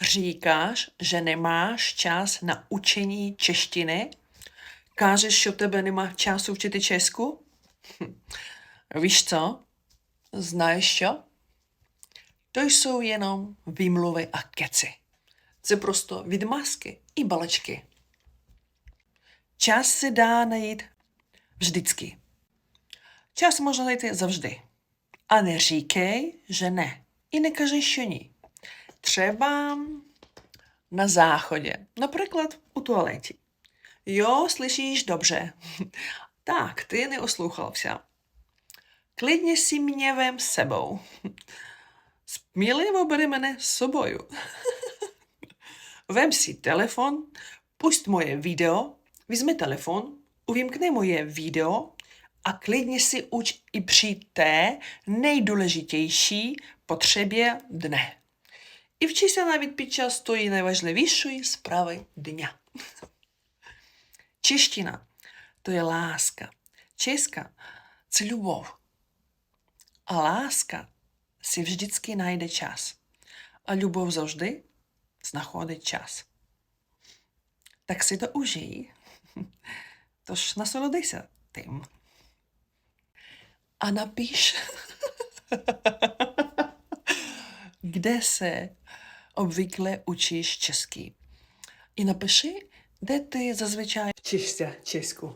Říkáš, že nemáš čas na učení češtiny? Kážeš, že u tebe nemá čas učit česku? Hm. Víš co? Znáš čo? To jsou jenom výmluvy a keci. Це просто відмазки і балачки. Час се dá najít vždycky. Čas можна знайти завжди. А не říkej, že ne. І не кажи, що ні. Třeba na záchodě, například u tualety. Jo, slyšíš dobře. Tak, ty neoslouchal Klidně si mě vem s sebou. Сміливо бери мене з собою. Vem si telefon, pust moje video, vezmi telefon, uvimkni moje video a klidně si uč i při té nejdůležitější potřebě dne. І вчися навіть під час тої найважливішої справи дня. Чещина то є ласка. Чеська це любов. А ласка si vždycky najde čas. A любов завжди знаходить час. Так си то užij. Тож насолодися тим. A napiš, где se obvykle учиш česky. І напиши, де ти зазвичай вчишся чеську.